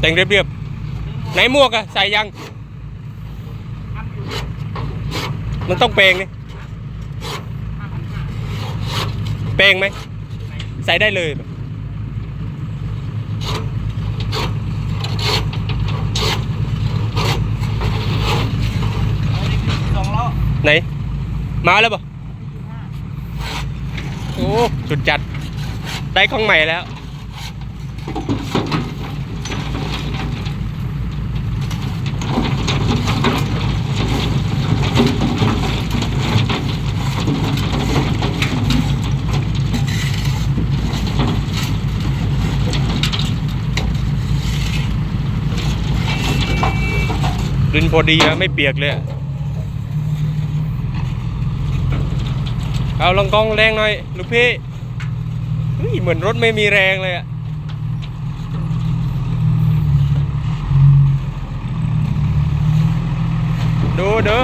แต่งเรียบๆไหนหมวกอะใส่ยัง มันต้องเปลงนี่เปลงไหม ใส่ได้เลยแบบสองล้อไหน มาแล้วปะโอ้ จุดจัด ได้ของใหม่แล้ว ดินพอดีอะไม่เปียกเลยเอาลองกองแรงหน่อยลูกพี่เฮ้ยเหมือนรถไม่มีแรงเลยอะดูเด้อ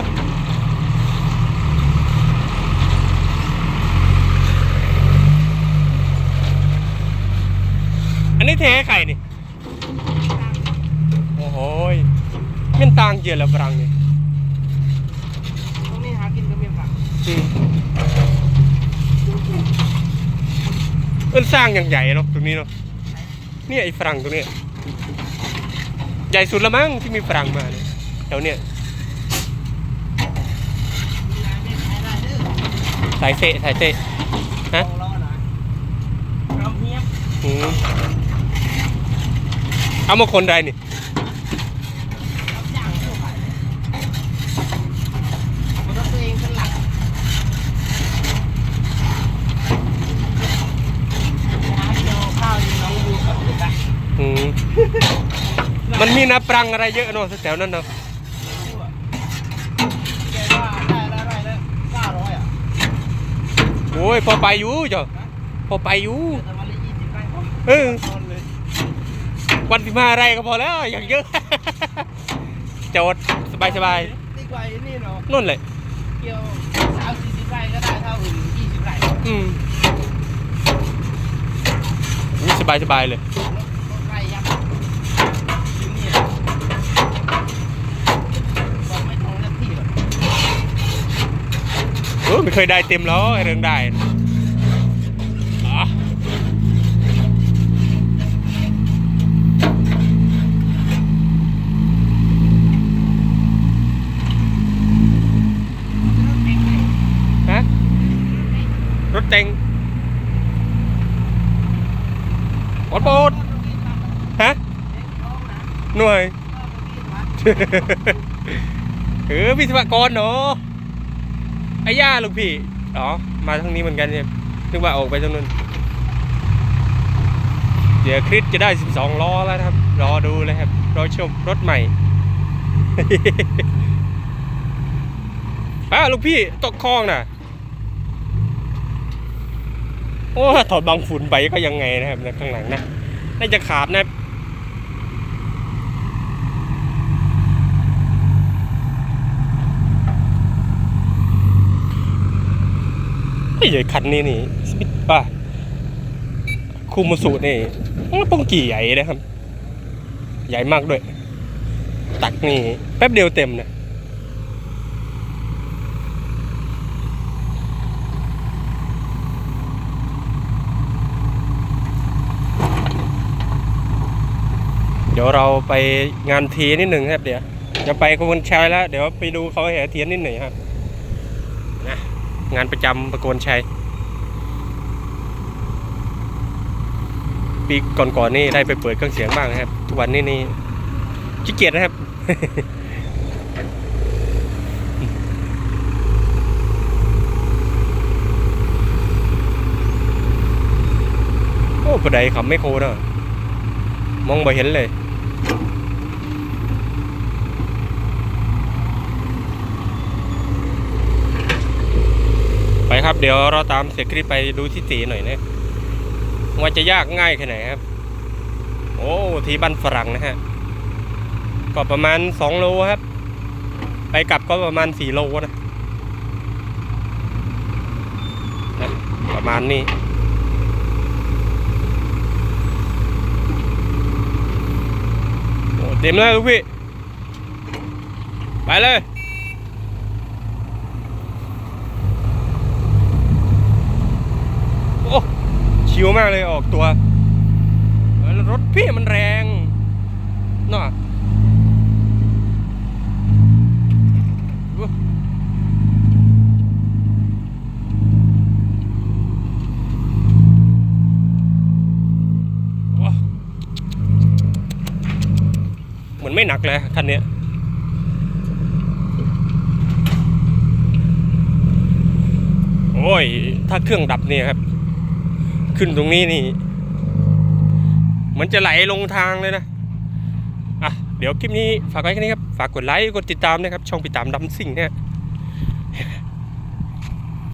อันนี้เทให้ใครนี่ โอ้โห ยมันต่างเยอะแล้วฝรั่งนี่ตรงนี้หากินก็มีผักอืมมันสร้างอย่างใหญ่เนาะตรงนี้เนาะเนี่ยไอ้ฝรั่งตรงเนี้ยใหญ่สุดละมั้งที่มีฝรั่งมาเนี่ยแถวเนี้ยมีร้านไม่ขายได้เด้อสายเซะสายเซะสฮะองล้อนะเอาเฮียบอืมเอามาคนใดนี่ รับจ้างทั่วไปมันก็ตัวเองเป็นหลักหาเกี่ยวข้าวอยู่น้องดูกับเด็กอะ อืมมันมีนาปรังอะไรเยอะเนาะแถวนั้นเนาะแกว่าได้แล้วได้แล้วเก้าร้อยอะโอ้ยพอไปอยู่จ้ะพอไปอยู่แต่วันละยี่สิบไร่เออตอนเลยวันที่มาอะไรก็พอแล้วอย่างเยอะโจทย์สบายสบายดีกว่าไอ้นี่เนาะๆนู่นเลยเกี่ยวสามสี่สิบไร่ก็ได้เท่าอื่นยี่สิบไร่อืมนี่สบายสบายๆเลยรถรถไร่ยักษ์อยู่นี่อะบอกไม่ตรงนาที่หรอก เออ ไม่เคยได้เต็มแล้วเรื่องได้อะฮะรถเต็งปอดปอดฮะ หน่วย เออวิศวกรเนาะ ไอ้ย่าลูกพี่ อ๋อ มาทางนี้เหมือนกันเนี่ยนึกว่าออกไปทางนู้น เดี๋ยวคริสจะได้ 12 ล้อแล้วครับ รอดูเลยครับ รอชมรถใหม่ป้าลูกพี่ตกคลองน่ะ โอ้ถอดบางฝุ่นไปก็ยังไงนะครับข้างหลังนะ น่าจะขาดนะ เฮ้ย ใหญ่คันนี้นี่สมิธป่ะคูมาสูนี่มันป้องกี่ใหญ่นะครับ ใหญ่มากด้วย ตักนี่แป๊บเดียวเต็มนะเดี๋ยวเราไปงานเทียนนิดหนึ่งครับเดี๋ยวจะไปกวนชัยแล้ว เดี๋ยวไปดูเขาแห่เทียนนิดหนึ่งครับนะ งานประจำประโกนชัย ปีก่อนๆนนี่ได้ไปเปิดเครื่องเสียงบ้างนะครับ ทุกวันนี้นี่ขี้เกียจนะครับ โอ้ปไดขับไม่โคเนอะมองไม่เห็นเลย ครับ เดี๋ยวเราตามเสียคลิปไปดูที่ตีหน่อยนะว่าจะยากง่ายแค่ไหนครับ โอ้ทีบ้านฝรั่งนะฮะก็ประมาณ2โลครับ ไปกลับก็ประมาณ4โลนะนะประมาณนี้เต็มเลยลูกพี่ ไปเลย โอ้ ชิวมากเลยออกตัว รถพี่มันแรงเนาะเหมือนไม่หนักเลยคันนี้โอ้ย ถ้าเครื่องดับเนี่ยครับ ขึ้นตรงนี้นี่เหมือนจะไหลลงทางเลยนะ อะ เดี๋ยวคลิปนี้ฝากไว้แค่นี้ครับ ฝากกดไลค์ กดติดตามนะครับ ช่องติตามดำสิ่งเนี่ย